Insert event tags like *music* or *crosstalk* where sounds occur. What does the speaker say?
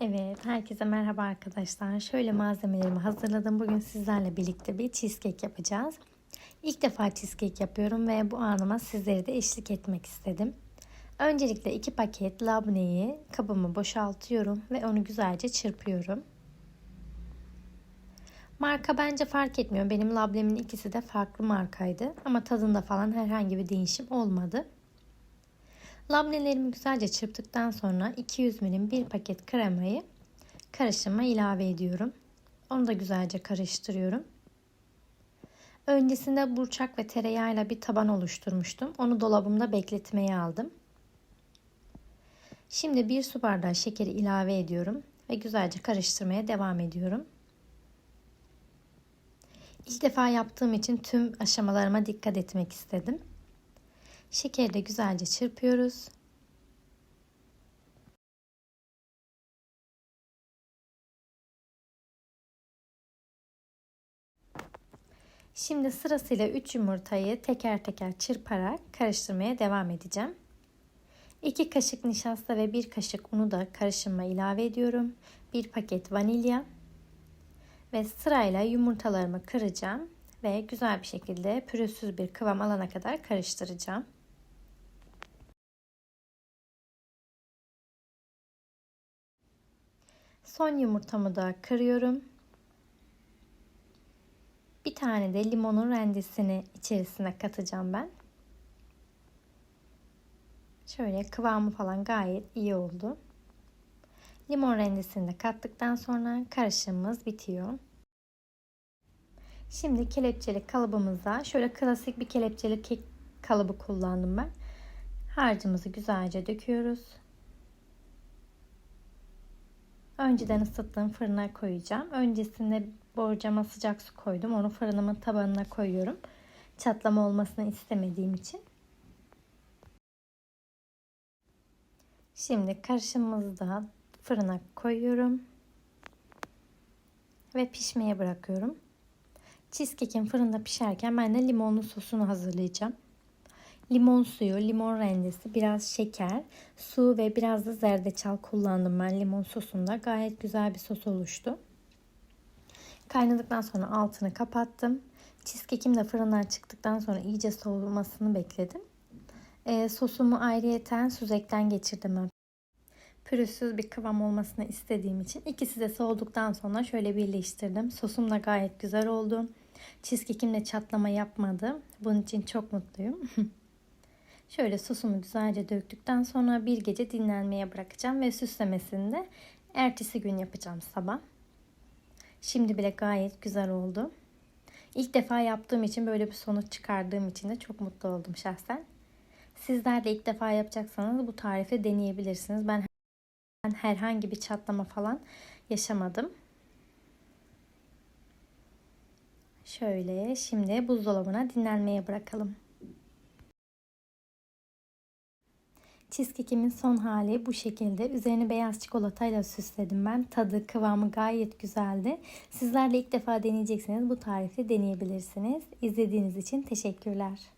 Evet, herkese merhaba arkadaşlar. Şöyle malzemelerimi hazırladım. Bugün sizlerle birlikte bir cheesecake yapacağız. İlk defa cheesecake yapıyorum ve bu anıma sizleri de eşlik etmek istedim. Öncelikle iki paket labneyi kabıma boşaltıyorum ve onu güzelce çırpıyorum. Marka bence fark etmiyor. Benim labnemin ikisi de farklı markaydı ama tadında falan herhangi bir değişim olmadı. Labnelerimi güzelce çırptıktan sonra 200 milim bir paket kremayı karışıma ilave ediyorum. Onu da güzelce karıştırıyorum. Öncesinde burçak ve tereyağıyla bir taban oluşturmuştum. Onu dolabımda bekletmeye aldım. Şimdi bir su bardağı şekeri ilave ediyorum ve güzelce karıştırmaya devam ediyorum. İlk defa yaptığım için tüm aşamalarıma dikkat etmek istedim. Şekeri de güzelce çırpıyoruz. Şimdi sırasıyla 3 yumurtayı teker teker çırparak karıştırmaya devam edeceğim. 2 kaşık nişasta ve 1 kaşık unu da karışıma ilave ediyorum. 1 paket vanilya ve sırayla yumurtalarımı kıracağım ve güzel bir şekilde pürüzsüz bir kıvam alana kadar karıştıracağım. Son yumurtamı da kırıyorum. Bir tane de limonun rendesini içerisine katacağım ben. Şöyle kıvamı falan gayet iyi oldu. Limon rendesini de kattıktan sonra karışımımız bitiyor. Şimdi kelepçeli kalıbımıza şöyle klasik bir kelepçeli kek kalıbı kullandım ben. Harcımızı güzelce döküyoruz. Önceden ısıttığım fırına koyacağım. Öncesinde borcama sıcak su koydum. Onu fırınımın tabanına koyuyorum. Çatlama olmasını istemediğim için. Şimdi karışımımızı da fırına koyuyorum. Ve pişmeye bırakıyorum. Cheesecake'in fırında pişerken ben de limonlu sosunu hazırlayacağım limon suyu, limon rendesi, biraz şeker, su ve biraz da zerdeçal kullandım ben limon sosunda. Gayet güzel bir sos oluştu. Kaynadıktan sonra altını kapattım. Cheesecake'im de fırından çıktıktan sonra iyice soğumasını bekledim. E, sosumu ayrıyeten süzekten geçirdim ben. Pürüzsüz bir kıvam olmasını istediğim için ikisi de soğuduktan sonra şöyle birleştirdim. Sosum da gayet güzel oldu. Cheesecake'im de çatlama yapmadı. Bunun için çok mutluyum. *laughs* Şöyle sosumu güzelce döktükten sonra bir gece dinlenmeye bırakacağım ve süslemesini de ertesi gün yapacağım sabah. Şimdi bile gayet güzel oldu. İlk defa yaptığım için böyle bir sonuç çıkardığım için de çok mutlu oldum şahsen. Sizler de ilk defa yapacaksanız bu tarifi deneyebilirsiniz. Ben herhangi bir çatlama falan yaşamadım. Şöyle şimdi buzdolabına dinlenmeye bırakalım. Cheesecake'imin son hali bu şekilde. Üzerini beyaz çikolatayla süsledim ben. Tadı, kıvamı gayet güzeldi. Sizler de ilk defa deneyecekseniz bu tarifi deneyebilirsiniz. İzlediğiniz için teşekkürler.